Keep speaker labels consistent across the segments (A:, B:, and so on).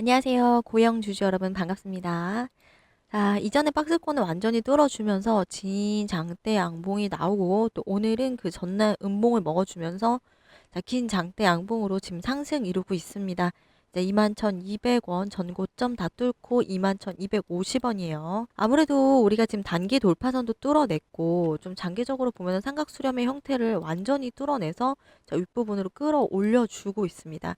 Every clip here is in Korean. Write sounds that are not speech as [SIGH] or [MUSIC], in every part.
A: 안녕하세요. 고영 주주 여러분 반갑습니다. 자, 이전에 박스권을 완전히 뚫어주면서 진 장대 양봉이 나오고 또 오늘은 그 전날 음봉을 먹어주면서 자, 긴 장대 양봉으로 지금 상승 이루고 있습니다. 이제 21,200원 전고점 다 뚫고 21,250원이에요. 아무래도 우리가 지금 단기 돌파선도 뚫어냈고 좀 장기적으로 보면 삼각 수렴의 형태를 완전히 뚫어내서 자, 윗부분으로 끌어올려 주고 있습니다.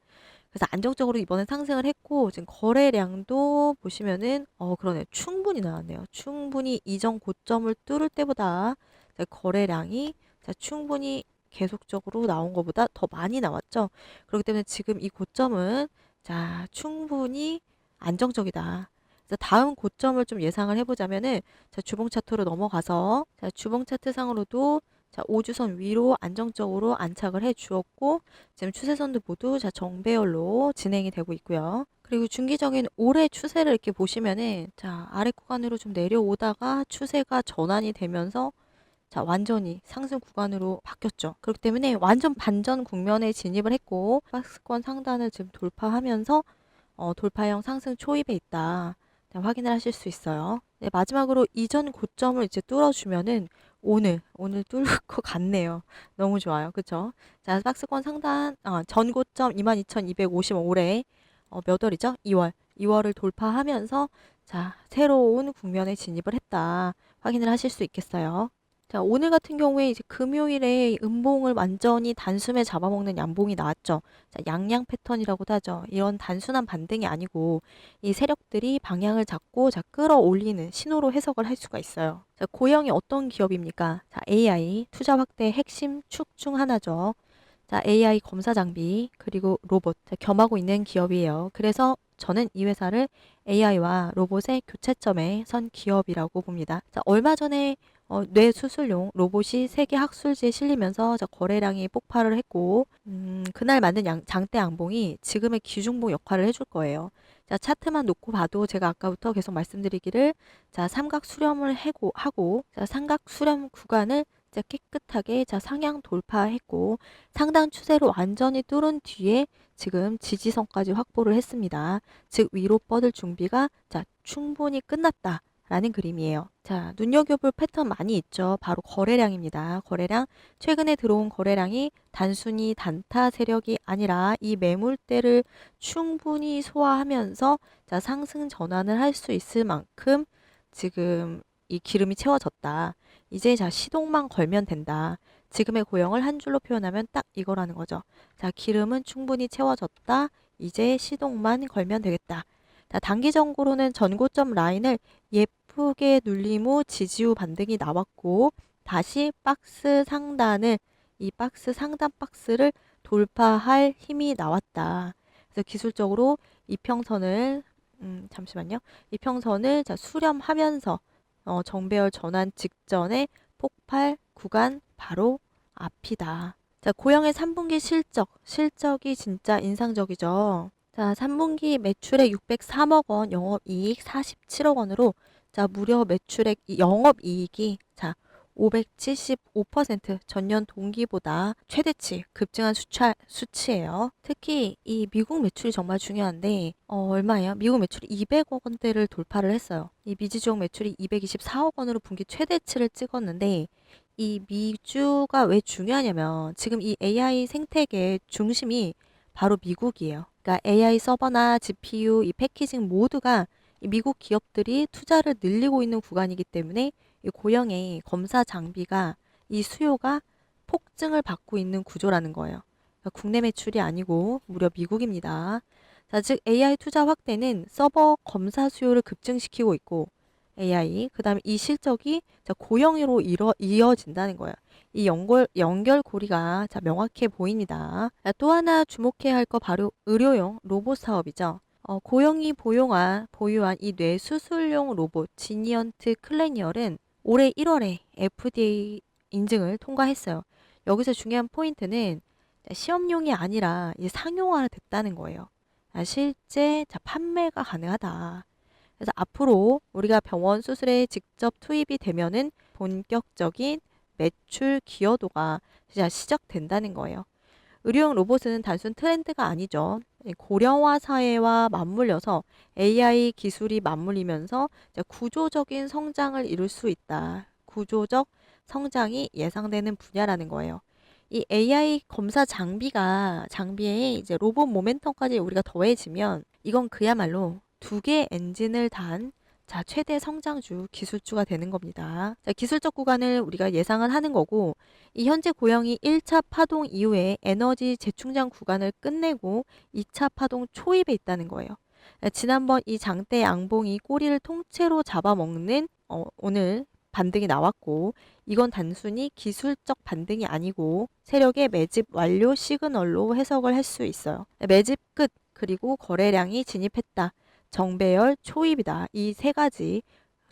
A: 그래서 안정적으로 이번에 상승을 했고 지금 거래량도 보시면은 어 그러네요. 충분히 나왔네요. 충분히 이전 고점을 뚫을 때보다 자, 거래량이 자, 충분히 계속적으로 나온 것보다 더 많이 나왔죠. 그렇기 때문에 지금 이 고점은 자, 충분히 안정적이다. 그래서 다음 고점을 좀 예상을 해보자면은 자, 주봉 차트로 넘어가서 자, 주봉 차트 상으로도 자, 5주선 위로 안정적으로 안착을 해 주었고 지금 추세선도 모두 자, 정배열로 진행이 되고 있고요. 그리고 중기적인 올해 추세를 이렇게 보시면은 자, 아래 구간으로 좀 내려오다가 추세가 전환이 되면서 자, 완전히 상승 구간으로 바뀌었죠. 그렇기 때문에 완전 반전 국면에 진입을 했고 박스권 상단을 지금 돌파하면서 어, 돌파형 상승 초입에 있다. 자, 확인을 하실 수 있어요. 네, 마지막으로 이전 고점을 이제 뚫어주면은 오늘 오늘 뚫을 것 같네요. 너무 좋아요. 그쵸? 자, 박스권 상단 아, 전 고점 22,250원 올해 어, 몇 월이죠? 2월. 2월을 돌파하면서 자, 새로운 국면에 진입을 했다. 확인을 하실 수 있겠어요. 자, 오늘 같은 경우에 이제 금요일에 음봉을 완전히 단숨에 잡아먹는 양봉이 나왔죠. 자, 양양 패턴이라고도 하죠. 이런 단순한 반등이 아니고 이 세력들이 방향을 잡고 자, 끌어올리는 신호로 해석을 할 수가 있어요. 자, 고영이 어떤 기업입니까? 자, AI 투자 확대 핵심 축 중 하나죠. 자, AI 검사 장비 그리고 로봇 자, 겸하고 있는 기업이에요. 그래서 저는 이 회사를 AI와 로봇의 교차점에 선 기업이라고 봅니다. 자, 얼마 전에 어, 뇌 수술용 로봇이 세계 학술지에 실리면서 자, 거래량이 폭발을 했고 음, 그날 만든 양, 장대 양봉이 지금의 기중봉 역할을 해줄 거예요. 자, 차트만 놓고 봐도 제가 아까부터 계속 말씀드리기를 자, 삼각 수렴을 해고, 하고 자, 삼각 수렴 구간을 자, 깨끗하게 자, 상향 돌파했고 상단 추세로 완전히 뚫은 뒤에 지금 지지선까지 확보를 했습니다. 즉 위로 뻗을 준비가 자, 충분히 끝났다. 라는 그림이에요. 자, 눈여겨볼 패턴 많이 있죠. 바로 거래량입니다. 거래량. 최근에 들어온 거래량이 단순히 단타 세력이 아니라 이 매물대를 충분히 소화하면서 자, 상승 전환을 할 수 있을 만큼 지금 이 기름이 채워졌다. 이제 자, 시동만 걸면 된다. 지금의 고영을 한 줄로 표현하면 딱 이거라는 거죠. 자, 기름은 충분히 채워졌다. 이제 시동만 걸면 되겠다. 자, 단기적으로는 전고점 라인을 예쁘 게 눌림 후 지지 후 반등이 나왔고 다시 박스 상단을 이 박스 상단 박스를 돌파할 힘이 나왔다. 그래서 기술적으로 이평선을 음, 잠시만요. 이평선을 자, 수렴하면서 어, 정배열 전환 직전에 폭발 구간 바로 앞이다. 자, 고영의 3분기 실적, 실적이 진짜 인상적이죠. 자, 3분기 매출액 603억 원, 영업 이익 47억 원으로 자, 무려 매출액 이 영업 이익이 자, 575% 전년 동기보다 최대치 급증한 수차, 수치예요. 특히 이 미국 매출이 정말 중요한데 어, 얼마예요? 미국 매출이 200억 원대를 돌파를 했어요. 이 미지 지역 매출이 224억 원으로 분기 최대치를 찍었는데 이 미주가 왜 중요하냐면 지금 이 AI 생태계의 중심이 바로 미국이에요. 그러니까 AI 서버나 GPU 이 패키징 모두가 이 미국 기업들이 투자를 늘리고 있는 구간이기 때문에 이 고영의 검사 장비가 이 수요가 폭증을 받고 있는 구조라는 거예요. 그러니까 국내 매출이 아니고 무려 미국입니다. 자, 즉 AI 투자 확대는 서버 검사 수요를 급증시키고 있고 AI 그 다음에 이 실적이 자, 고영으로 이뤄, 이어진다는 거예요. 이 연결 연결고리가 자, 명확해 보입니다. 자, 또 하나 주목해야 할 거 바로 의료용 로봇 사업이죠. 어, 고영이 보용한, 보유한 이 뇌 수술용 로봇 지니언트 클래니얼은 올해 1월에 FDA 인증을 통과했어요. 여기서 중요한 포인트는 자, 시험용이 아니라 이제 상용화 됐다는 거예요. 자, 실제 자, 판매가 가능하다. 그래서 앞으로 우리가 병원 수술에 직접 투입이 되면은 본격적인 매출 기여도가 시작된다는 거예요. 의료용 로봇은 단순 트렌드가 아니죠.
B: 이 고령화 사회와 맞물려서 AI 기술이 맞물리면서 구조적인 성장을 이룰 수 있다. 구조적 성장이 예상되는 분야라는 거예요. 이 AI 검사 장비가 장비에 이제 로봇 모멘텀까지 우리가 더해지면 이건 그야말로 두 개 엔진을 단 자, 최대 성장주, 기술주가 되는 겁니다. 자, 기술적 구간을 우리가 예상을 하는 거고, 이 현재 고영이 1차 파동 이후에 에너지 재충전 구간을 끝내고 2차 파동 초입에 있다는 거예요. 자, 지난번 이 장대 양봉이 꼬리를 통째로 잡아먹는 어, 오늘 반등이 나왔고, 이건 단순히 기술적 반등이 아니고 세력의 매집 완료 시그널로 해석을 할 수 있어요. 매집 끝, 그리고 거래량이 진입했다. 정배열 초입이다. 이 세 가지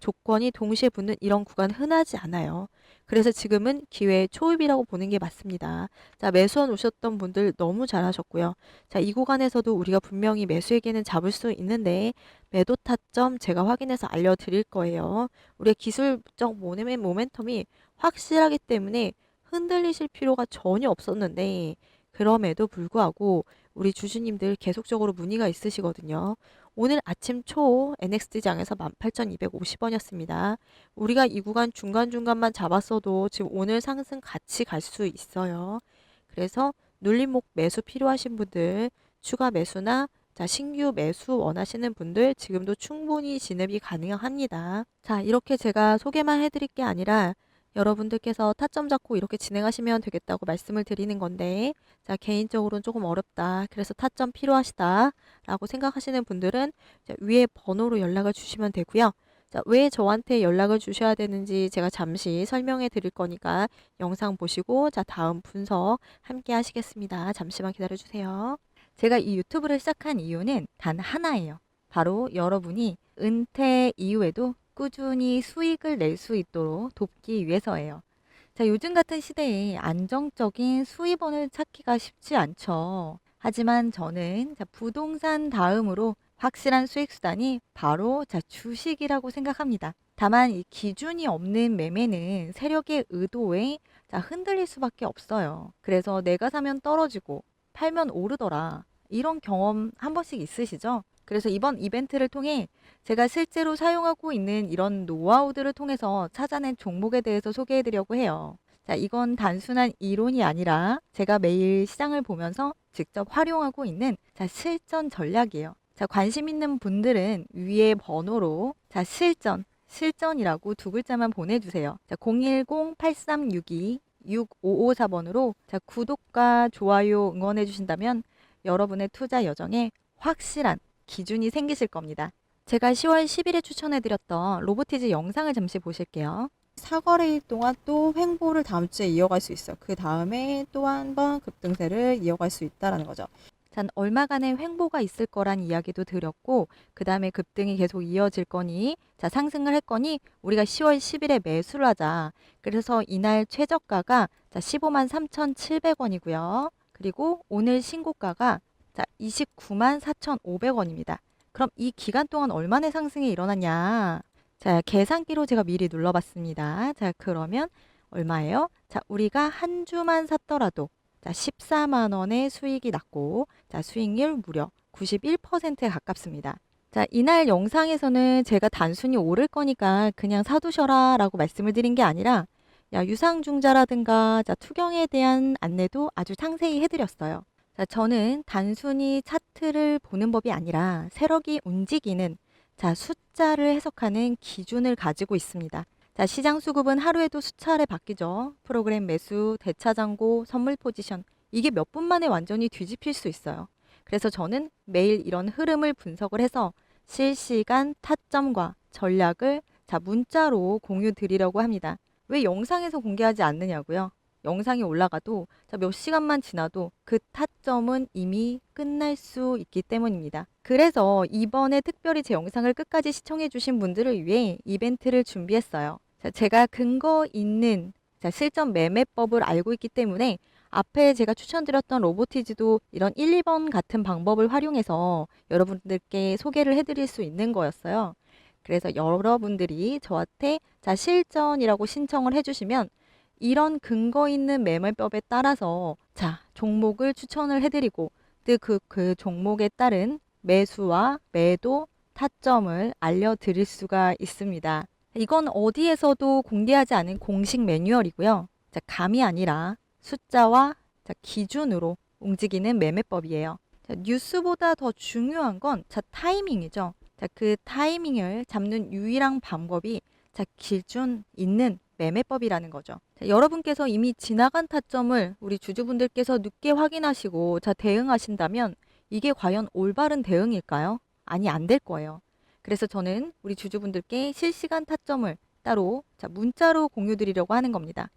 B: 조건이 동시에 붙는 이런 구간 흔하지 않아요. 그래서 지금은 기회의 초입이라고 보는 게 맞습니다. 자, 매수원 오셨던 분들 너무 잘하셨고요. 자, 이 구간에서도 우리가 분명히 매수에게는 잡을 수 있는데 매도 타점 제가 확인해서 알려드릴 거예요. 우리의 기술적 모멘텀이 확실하기 때문에 흔들리실 필요가 전혀 없었는데 그럼에도 불구하고 우리 주주님들 계속적으로 문의가 있으시거든요. 오늘 아침 초 NXT장에서 18,250원이었습니다. 우리가 이 구간 중간중간만 잡았어도 지금 오늘 상승 같이 갈 수 있어요. 그래서 눌림목 매수 필요하신 분들 추가 매수나 자, 신규 매수 원하시는 분들 지금도 충분히 진입이 가능합니다. 자, 이렇게 제가 소개만 해드릴 게 아니라 여러분들께서 타점 잡고 이렇게 진행하시면 되겠다고 말씀을 드리는 건데, 자, 개인적으로는 조금 어렵다. 그래서 타점 필요하시다. 라고 생각하시는 분들은 자, 위에 번호로 연락을 주시면 되고요. 자, 왜 저한테 연락을 주셔야 되는지 제가 잠시 설명해 드릴 거니까 영상 보시고, 자, 다음 분석 함께 하시겠습니다. 잠시만 기다려 주세요. 제가 이 유튜브를 시작한 이유는 단 하나예요. 바로 여러분이 은퇴 이후에도 꾸준히 수익을 낼 수 있도록 돕기 위해서예요. 자, 요즘 같은 시대에 안정적인 수입원을 찾기가 쉽지 않죠. 하지만 저는 자, 부동산 다음으로 확실한 수익 수단이 바로 자, 주식이라고 생각합니다. 다만 이 기준이 없는 매매는 세력의 의도에 자, 흔들릴 수밖에 없어요. 그래서 내가 사면 떨어지고 팔면 오르더라. 이런 경험 한 번씩 있으시죠? 그래서 이번 이벤트를 통해 제가 실제로 사용하고 있는 이런 노하우들을 통해서 찾아낸 종목에 대해서 소개해 드리려고 해요. 자, 이건 단순한 이론이 아니라 제가 매일 시장을 보면서 직접 활용하고 있는 자, 실전 전략이에요. 자, 관심 있는 분들은 위에 번호로 자, 실전, 실전이라고 두 글자만 보내주세요. 자, 010-8362-6554번으로 자, 구독과 좋아요 응원해 주신다면 여러분의 투자 여정에 확실한 기준이 생기실 겁니다. 제가 10월 10일에 추천해드렸던 로보티즈 영상을 잠시 보실게요.
C: 사거래일 동안 또 횡보를 다음 주에 이어갈 수 있어. 그 다음에 또 한 번 급등세를 이어갈 수 있다라는 거죠.
B: 전 얼마간의 횡보가 있을 거란 이야기도 드렸고 그 다음에 급등이 계속 이어질 거니 자 상승을 할 거니 우리가 10월 10일에 매수를 하자. 그래서 이날 최저가가 자 15만 3,700원이고요. 그리고 오늘 신고가가 자 29만 4,500원입니다. 그럼 이 기간 동안 얼마나 상승이 일어났냐? 자 계산기로 제가 미리 눌러봤습니다. 자 그러면 얼마예요? 자 우리가 한 주만 샀더라도 자 14만 원의 수익이 났고 자 수익률 무려 91%에 가깝습니다. 자 이날 영상에서는 제가 단순히 오를 거니까 그냥 사두셔라 라고 말씀을 드린 게 아니라 야, 유상중자라든가 자, 투경에 대한 안내도 아주 상세히 해드렸어요. 자, 저는 단순히 차트를 보는 법이 아니라 세력이 움직이는 자, 숫자를 해석하는 기준을 가지고 있습니다. 자, 시장 수급은 하루에도 수차례 바뀌죠. 프로그램 매수, 대차 잔고, 선물 포지션. 이게 몇 분 만에 완전히 뒤집힐 수 있어요. 그래서 저는 매일 이런 흐름을 분석을 해서 실시간 타점과 전략을 자, 문자로 공유 드리려고 합니다. 왜 영상에서 공개하지 않느냐고요? 영상이 올라가도 자, 몇 시간만 지나도 그 타점은 이미 끝날 수 있기 때문입니다. 그래서 이번에 특별히 제 영상을 끝까지 시청해 주신 분들을 위해 이벤트를 준비했어요. 자, 제가 근거 있는 자, 실전 매매법을 알고 있기 때문에 앞에 제가 추천드렸던 로보티즈도 이런 1, 2번 같은 방법을 활용해서 여러분들께 소개를 해드릴 수 있는 거였어요. 그래서 여러분들이 저한테 자, 실전이라고 신청을 해주시면 이런 근거 있는 매매법에 따라서 자, 종목을 추천을 해드리고
A: 그, 그 종목에 따른 매수와 매도 타점을 알려드릴 수가 있습니다. 이건 어디에서도 공개하지 않은 공식 매뉴얼이고요. 자, 감이 아니라 숫자와 자, 기준으로 움직이는 매매법이에요. 자, 뉴스보다 더 중요한 건 자, 타이밍이죠. 자, 그 타이밍을 잡는 유일한 방법이 자, 기준 있는 매매법이라는 거죠. 자, 여러분께서 이미 지나간 타점을 우리 주주분들께서 늦게 확인하시고 자, 대응하신다면 이게 과연 올바른 대응일까요? 아니, 안 될 거예요. 그래서 저는 우리 주주분들께 실시간 타점을 따로 자, 문자로 공유 드리려고 하는 겁니다.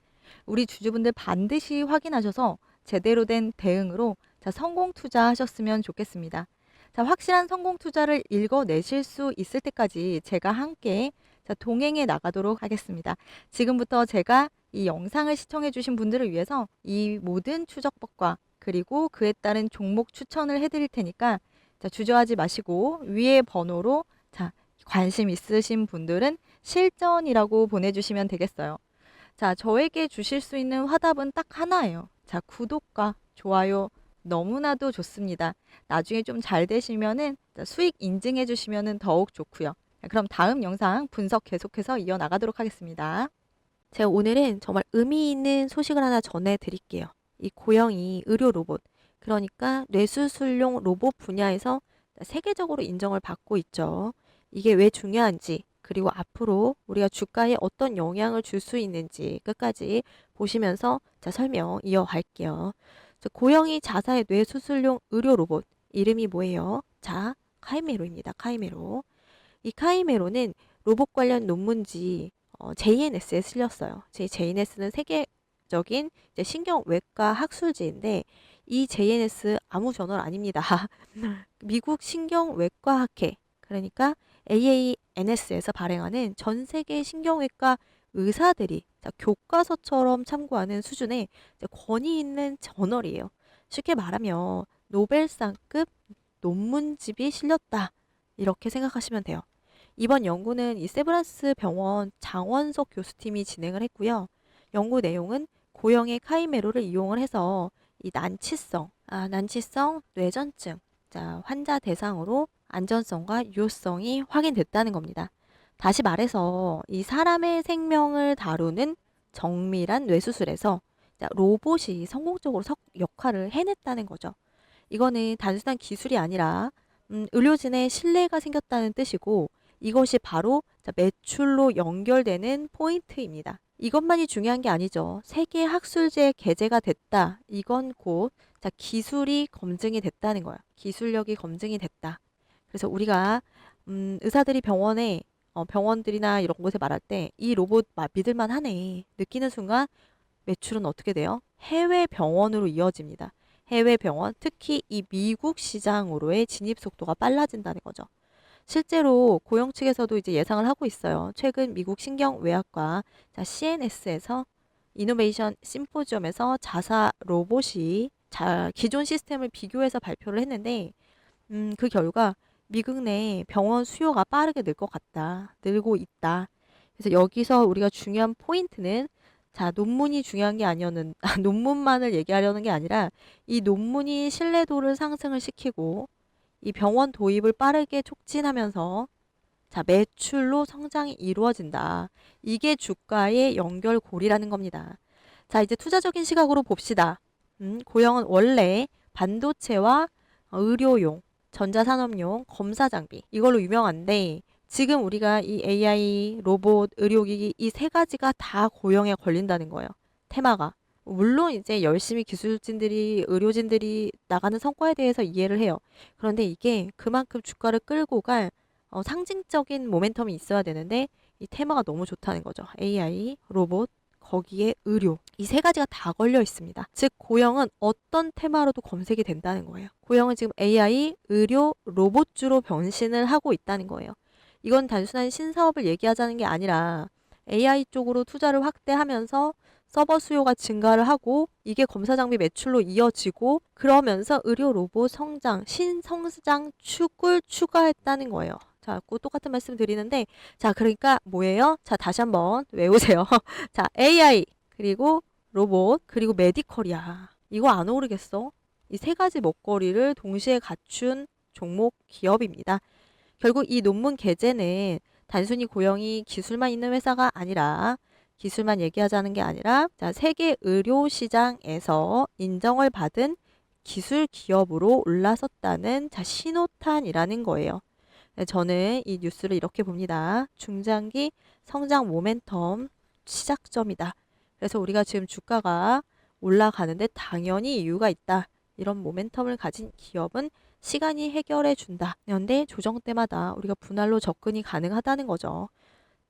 A: 우리 주주분들 반드시 확인하셔서 제대로 된 대응으로 자, 성공 투자하셨으면 좋겠습니다. 자, 확실한 성공 투자를 읽어내실 수 있을 때까지 제가 함께 자, 동행해 나가도록 하겠습니다. 지금부터 제가 이 영상을 시청해 주신 분들을 위해서 이 모든 추적법과 그리고 그에 따른 종목 추천을 해드릴 테니까 자, 주저하지 마시고 위에 번호로 자, 관심 있으신 분들은 실전이라고 보내주시면 되겠어요. 자, 저에게 주실 수 있는 화답은 딱 하나예요. 자, 구독과 좋아요 너무나도 좋습니다. 나중에 좀 잘 되시면은 자, 수익 인증해 주시면은 더욱 좋고요. 자, 그럼 다음 영상 분석 계속해서 이어 나가도록 하겠습니다. 제가 오늘은 정말 의미 있는 소식을 하나 전해 드릴게요. 이 고영이 의료 로봇, 그러니까 뇌수술용 로봇 분야에서 세계적으로 인정을 받고 있죠. 이게 왜 중요한지, 그리고 앞으로 우리가 주가에 어떤 영향을 줄 수 있는지 끝까지 보시면서 자, 설명 이어갈게요. 자, 고영이 자사의 뇌수술용 의료 로봇, 이름이 뭐예요? 자, 카이메로입니다. 카이메로. 이 카이메로는 로봇 관련 논문지 어, JNS에 실렸어요. 제 JNS는 세계적인 신경외과 학술지인데 이 JNS 아무 저널 아닙니다. [LAUGHS] 미국 신경외과 학회 그러니까 AANS에서 발행하는 전 세계 신경외과 의사들이 자, 교과서처럼 참고하는 수준의 권위 있는 저널이에요. 쉽게 말하면 노벨상급 논문집이 실렸다. 이렇게 생각하시면 돼요. 이번 연구는 이 세브란스 병원 장원석 교수팀이 진행을 했고요. 연구 내용은 고형의 카이메로를 이용을 해서 이 난치성, 아, 난치성 뇌전증, 자, 환자 대상으로 안전성과 유효성이 확인됐다는 겁니다. 다시 말해서 이 사람의 생명을 다루는 정밀한 뇌수술에서 자, 로봇이 성공적으로 석, 역할을 해냈다는 거죠. 이거는 단순한 기술이 아니라 음, 의료진의 신뢰가 생겼다는 뜻이고 이것이 바로 자, 매출로 연결되는 포인트입니다. 이것만이 중요한 게 아니죠. 세계 학술지에 게재가 됐다. 이건 곧 자, 기술이 검증이 됐다는 거예요. 기술력이 검증이 됐다. 그래서 우리가 음, 의사들이 병원에 어, 병원들이나 이런 곳에 말할 때 이 로봇 마- 믿을만 하네 느끼는 순간 매출은 어떻게 돼요? 해외 병원으로 이어집니다. 해외 병원, 특히 이 미국 시장으로의 진입 속도가 빨라진다는 거죠. 실제로 고용 측에서도 이제 예상을 하고 있어요. 최근 미국 신경외학과 자, CNS에서 이노베이션 심포지엄에서 자사 로봇이 자, 기존 시스템을 비교해서 발표를 했는데 음, 그 결과 미국 내 병원 수요가 빠르게 늘 것 같다. 늘고 있다. 그래서 여기서 우리가 중요한 포인트는 자, 논문이 중요한 게 아니었는, 아, [LAUGHS] 논문만을 얘기하려는 게 아니라 이 논문이 신뢰도를 상승을 시키고 이 병원 도입을 빠르게 촉진하면서 자, 매출로 성장이 이루어진다. 이게 주가의 연결고리라는 겁니다. 자, 이제 투자적인 시각으로 봅시다. 음, 고영은 원래 반도체와 어, 의료용, 전자산업용 검사 장비 이걸로 유명한데 지금 우리가 이 AI, 로봇, 의료기기 이 세 가지가 다 고용에 걸린다는 거예요. 테마가. 물론 이제 열심히 기술진들이, 의료진들이 나가는 성과에 대해서 이해를 해요. 그런데 이게 그만큼 주가를 끌고 갈 어, 상징적인 모멘텀이 있어야 되는데 이 테마가 너무 좋다는 거죠. AI, 로봇, 거기에 의료. 이 세 가지가 다 걸려 있습니다. 즉, 고영은 어떤 테마로도 검색이 된다는 거예요. 고영은 지금 AI, 의료, 로봇주로 변신을 하고 있다는 거예요. 이건 단순한 신사업을 얘기하자는 게 아니라 AI 쪽으로 투자를 확대하면서 서버 수요가 증가를 하고 이게 검사 장비 매출로 이어지고 그러면서 의료 로봇 성장, 신성장 축을 추가했다는 거예요. 자, 꼭 똑같은 말씀 드리는데 자, 그러니까 뭐예요? 자, 다시 한번 외우세요. [LAUGHS] 자, AI 그리고 로봇 그리고 메디컬이야. 이거 안 오르겠어? 이 세 가지 먹거리를 동시에 갖춘 종목 기업입니다. 결국 이 논문 게재는 단순히 고영이 기술만 있는 회사가 아니라 기술만 얘기하자는 게 아니라 자, 세계 의료 시장에서 인정을 받은 기술 기업으로 올라섰다는 자, 신호탄이라는 거예요. 네, 저는 이 뉴스를 이렇게 봅니다. 중장기 성장 모멘텀 시작점이다. 그래서 우리가 지금 주가가 올라가는데 당연히 이유가 있다. 이런 모멘텀을 가진 기업은 시간이 해결해 준다. 그런데 조정 때마다 우리가 분할로 접근이 가능하다는 거죠.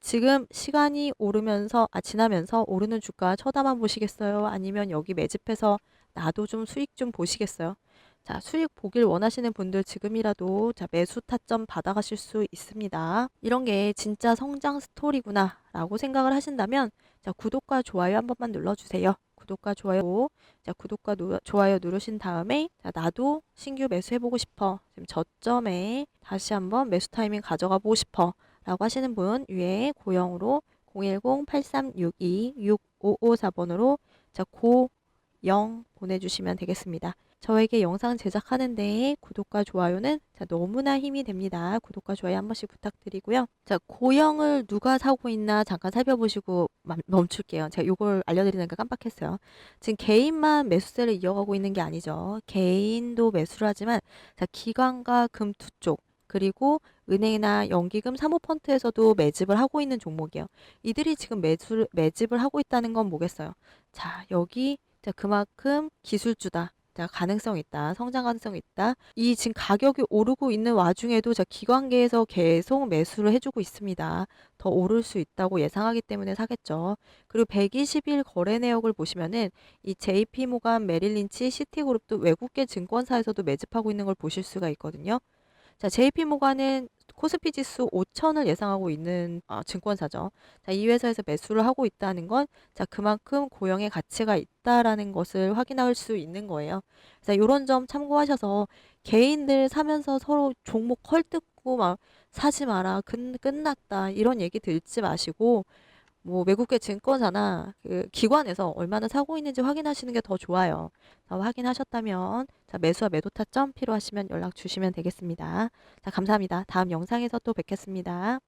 A: 지금 시간이 오르면서 아 지나면서 오르는 주가 쳐다만 보시겠어요? 아니면 여기 매집해서 나도 좀 수익 좀 보시겠어요? 자, 수익 보길 원하시는 분들 지금이라도 자, 매수 타점 받아가실 수 있습니다. 이런 게 진짜 성장 스토리구나 라고 생각을 하신다면 자, 구독과 좋아요 한 번만 눌러주세요. 구독과 좋아요, 자, 구독과 누- 좋아요 누르신 다음에 자, 나도 신규 매수해보고 싶어. 지금 저점에 다시 한번 매수 타이밍 가져가 보고 싶어. 라고 하시는 분 위에 고영으로 010-8362-6554번으로 자, 고영 보내주시면 되겠습니다. 저에게 영상 제작하는데 구독과 좋아요는 자, 너무나 힘이 됩니다. 구독과 좋아요 한 번씩 부탁드리고요. 자, 고영을 누가 사고 있나 잠깐 살펴보시고 멈- 멈출게요. 제가 이걸 알려드리니까 깜빡했어요. 지금 개인만 매수세를 이어가고 있는 게 아니죠. 개인도 매수를 하지만 자, 기관과 금투 쪽 그리고 은행이나 연기금 사모펀드에서도 매집을 하고 있는 종목이에요. 이들이 지금 매수를 매집을 하고 있다는 건 뭐겠어요? 자, 여기 자, 그만큼 기술주다. 자, 가능성 있다. 성장 가능성 있다. 이 지금 가격이 오르고 있는 와중에도 자, 기관계에서 계속 매수를 해주고 있습니다. 더 오를 수 있다고 예상하기 때문에 사겠죠. 그리고 120일 거래 내역을 보시면은 이 JP 모간, 메릴린치, 시티그룹도 외국계 증권사에서도 매집하고 있는 걸 보실 수가 있거든요. 자, JP 모간은 코스피 지수 5천을 예상하고 있는 아, 증권사죠. 자, 이 회사에서 매수를 하고 있다는 건 자, 그만큼 고용의 가치가 있다라는 것을 확인할 수 있는 거예요. 자, 요런 점 참고하셔서 개인들 사면서 서로 종목 헐뜯고 막 사지 마라. 끝, 끝났다. 이런 얘기 듣지 마시고 뭐 외국계 증권사나 그 기관에서 얼마나 사고 있는지 확인하시는 게 더 좋아요. 자, 확인하셨다면 자, 매수와 매도 타점 필요하시면 연락 주시면 되겠습니다. 자, 감사합니다. 다음 영상에서 또 뵙겠습니다.